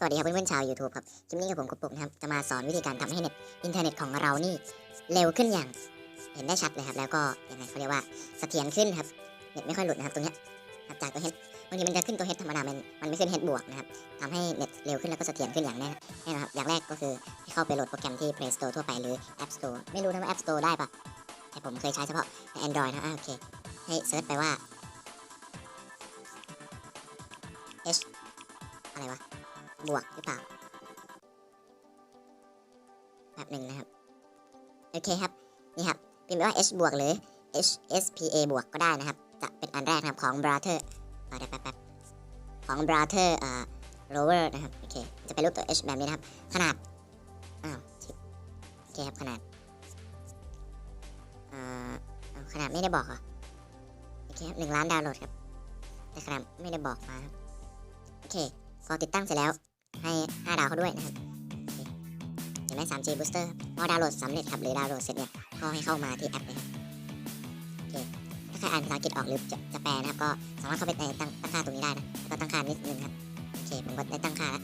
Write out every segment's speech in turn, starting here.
สวัสดีครับเพื่อนๆชาว YouTube ครับคลิปนี้กับผมกบปุกนะครับจะมาสอนวิธีการทำให้เน็ตอินเทอร์เน็ตของเรานี่เร็วขึ้นอย่างเห็นได้ชัดเลยครับ แล้วก็ยังไงเขาเรียกว่าเสถียรขึ้นครับเน็ตไม่ค่อยหลุดนะครับตรงนี้จากตัวเฮดบางทีมันจะขึ้นตัวเฮดธรรมดามันมันไม่ขึ้นเฮดบวกนะครับทำให้เน็ตเร็วขึ้นแล้วก็เสถียรขึ้นอย่างแน่แน่นอนครับอย่างแรกก็คือให้เข้าไปโหลดโปรแกรมที่ Play Store ทั่วไปหรือ App Store ไม่รู้นะว่า App Store ได้ปะแต่ผมเคยใช้เฉพาะใน Android นะอะโอเคให้เซิร์ชไปว่า H อะไรวะ บวกหรือเปล่าแบบหนึ่งนะครับ โอเคครับ นี่ครับพิมพ์ว่า h บวกหรือ h s p a บวกก็ได้นะครับ จะเป็นอันแรกนะครับของ brother เอาเดี๋ยวแป๊บๆของ brother อ่า rover นะครับ โอเค จะเป็นรูปตัว h แบบนี้นะครับ ขนาด อ้าวโอเคครับ ขนาดอ่าเอขนาดไม่ได้บอกเหรอโอเคครับหนึ่งล้านดาวน์โหลดครับ แต่ขนาดไม่ได้บอกมาครับ โอเค พอติดตั้งเสร็จแล้ว ให้ 5 ดาวเขาด้วยนะครับเห็นไหม 3G booster พอดาวน์โหลดสำเร็จครับ หรือดาวน์โหลดเสร็จเนี่ยก็ให้เข้ามาที่แอปเลยครับโอเคถ้าใครอ่านภาษาอังกฤษออกหรือจะจะแปลนะครับ ก็สามารถเข้าไปในตั้งตั้งค่าตรงนี้ได้นะแล้วก็ตั้งค่านิดนึงครับ โอเค ผมก็ได้ตั้งค่าแล้ว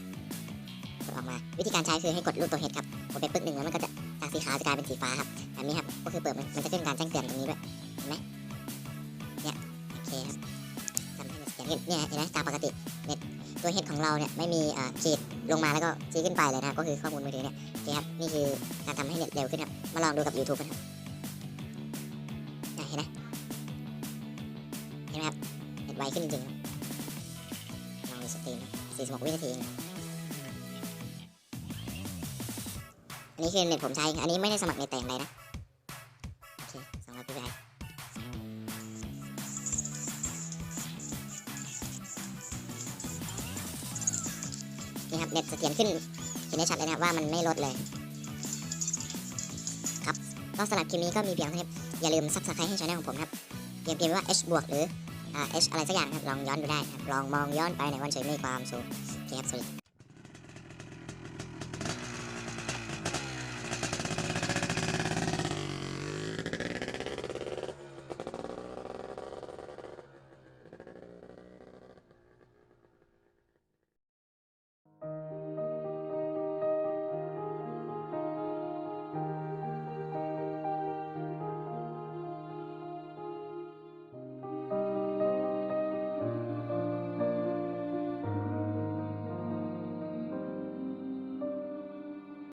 กดออกมา วิธีการใช้คือให้กดรูปตัวเฮดครับกดไปปึ๊กหนึ่งแล้วมันก็จะจากสีขาวจะกลายเป็นสีฟ้าครับแบบนี้ครับ ก็คือเปิดมันมันจะขึ้นการแจ้งเตือนตรงนี้ด้วย เห็นไหม ทำให้มันเนี่ยเห็นไหมตามปกติเน็ตตัวเฮดของเราเนี่ยไม่มีขีดลงมาแล้วก็ชี้ขึ้นไปเลยนะก็คือข้อมูลมือถือเนี่ยโอเคครับนี่คือการทำให้เน็ตเร็วขึ้นครับมาลองดูกับ YouTube กันครับอะเห็นไหมเห็นไหมครับเน็ตไวขึ้นจริงๆลองดูสตรีมครับ46วินาทีอันนี้คือเน็ตผมใช้อันนี้ไม่ได้สมัครในแต่อย่างใดนะโอเคสำหรับพี่ไอ นี่ครับเน็ตเสถียรขึ้นเห็นได้ชัดเลยนะครับว่ามันไม่ลดเลย ครับก็สำหรับคลิปนี้ก็มีเพียงเท่านี้อย่าลืมซับสไครต์ให้ช่องของผมครับเพียงเพียงว่า h บวกหรือ h อะไรสักอย่างครับลองย้อนดูได้ครับลองมองย้อนไปในวันเฉยมีความสุขโอเคครับสวัสดี